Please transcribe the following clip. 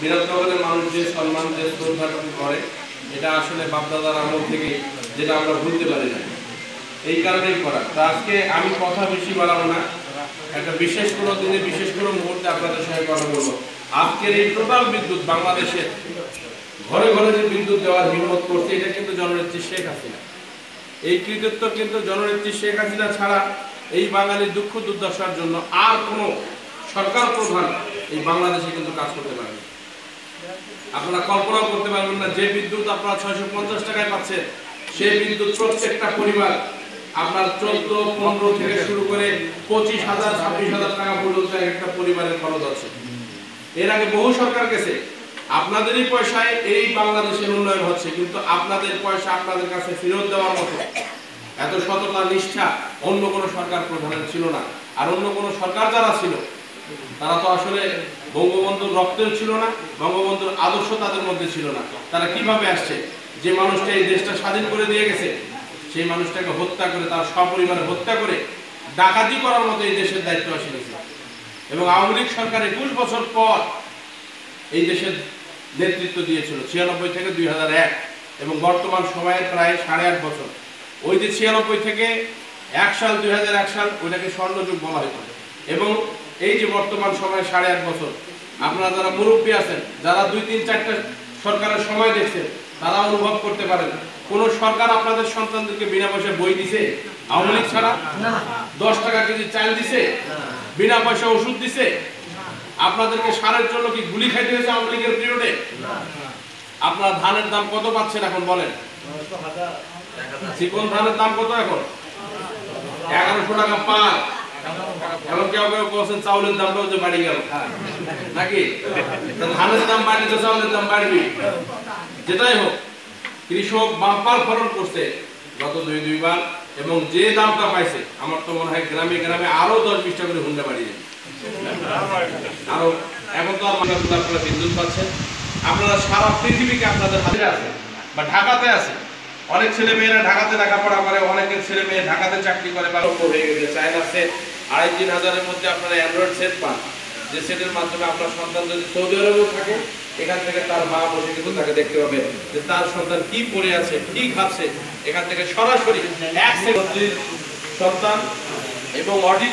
বিরাটনগরের মানুষ যে সম্মান, যে শ্রদ্ধাটুকু করে, এটা আসলে বাপদাদার আমল থেকে যেটা আমরা ভুলতে পারি না। এই কারণেই করা। তা আজকে আমি কথা বেশি বাড়াবো না। একটা বিশেষ কোনো দিনে, বিশেষ কোনো মুহূর্তে আপনাদের সঙ্গে কথা বলব। আজকের এই টোটাল বিদ্যুৎ ঘরে ঘরে যে বিদ্যুৎ দেওয়ার হিম্মত করছে, এটা কিন্তু জননেত্রী শেখ হাসিনা। এই কৃতিত্ব কিন্তু জননেত্রী শেখ হাসিনা ছাড়া এই বাঙালির দুঃখ দুর্দশার জন্য আর কোনো সরকার প্রধান এই বাংলাদেশে কিন্তু কাজ করতে পারেন। আপনারা কল্পনাও করতে পারবেন না, যে বিদ্যুৎ আপনারা ছয়শো পঞ্চাশ টাকায় পাচ্ছেন সেই বিদ্যুৎ প্রত্যেকটা পরিবার আপনার চোদ্দ, পনেরো থেকে শুরু করে পঁচিশ হাজার, ছাব্বিশ হাজার টাকা পর্যন্ত এক একটা পরিবারের খরচ আছে। এর আগে বহু সরকার গেছে, আপনাদেরই পয়সায় এই বাংলাদেশের উন্নয়ন হচ্ছে, কিন্তু আপনাদের পয়সা আপনাদের কাছে ফেরত দেওয়ার মতো এত সততা, নিষ্ঠা অন্য কোনো সরকার প্রধানের ছিল না। আর অন্য কোনো সরকার যারা ছিল তারা তো আসলে বঙ্গবন্ধুর রক্তেও ছিল না, বঙ্গবন্ধুর আদর্শ তাদের মধ্যে ছিল না। তারা কীভাবে আসছে? যে মানুষটা এই দেশটা স্বাধীন করে দিয়ে গেছে, সেই মানুষটাকে হত্যা করে, তার সপরিবারে হত্যা করে ডাকাতি করার মতো এই দেশের দায়িত্ব আসে গেছে। এবং আওয়ামী লীগ সরকার একুশ বছর পর এই দেশের নেতৃত্ব দিয়েছিল, ছিয়ানব্বই থেকে দুই হাজার এক, এবং বর্তমান সময়ের প্রায় সাড়ে আট বছর। ওই যে ছিয়ানব্বই থেকে এক সাল, দুই হাজার এক সাল, ওইটাকে স্বর্ণযুগ বলা হতো এবং এই যে বর্তমান সময়ে সাড়ে আট বছর আপনারা যারা মুরব্বী আছেন যারা দুই তিন চারটা সরকারের সময় দেখছেন তারা অনুভব করতে পারেন কোন সরকার আপনাদের সন্তানদেরকে বিনা পয়সায় বই দিছে? আওয়ামী লীগ ছাড়া? দশ টাকা কেজি চাল দিছে? বিনা পয়সা ওষুধ দিছে? আপনাদেরকে সারের জন্য কি গুলি খাইতে হয়েছে আওয়ামী লীগের পিরিয়ডে? আপনার ধানের দাম কত পাচ্ছেন এখন বলেন? চিকন ধানের দাম কত এখন? এগারোশো টাকা পার। এখন কেউ কেউ বলছেন চাউলের দামটাও যে বাড়ি গেল। নাকি? ধানের দাম বাড়লে তো চাউলের দাম বাড়বে। যেটাই হোক, কৃষক বাম্পার ফলন করছে গত দুই, দুইবার, এবং যে দামটা পাইছে, আমার তো মনে হয় গ্রামে গ্রামে আরও দশ বিশটা করে হুন্ডা বাড়িয়ে আরও এখন তো আপনারা বিদ্যুৎ পাচ্ছেন। আপনারা সারা পৃথিবীকে আপনাদের হাতে আছে, বা ঢাকাতে আছে। অনেক ছেলে মেয়েরা ঢাকাতে লেখাপড়া করে, অনেকের ছেলে মেয়ে ঢাকাতে চাকরি করে, বা লক্ষ্য হয়ে গেছে, চায়না সেট আড়াই তিন হাজারের মধ্যে আপনারা অ্যান্ড্রয়েড সেট পান। যে সেটের মাধ্যমে আপনার সন্তান যদি সৌদি আরবেও থাকে, এখান থেকে তার মা বসে কিন্তু তাকে দেখতে পাবে যে তার সন্তান কি পড়ে আছে, কি খাচ্ছে। এখান থেকে সরাসরি সন্তান এবং অডিট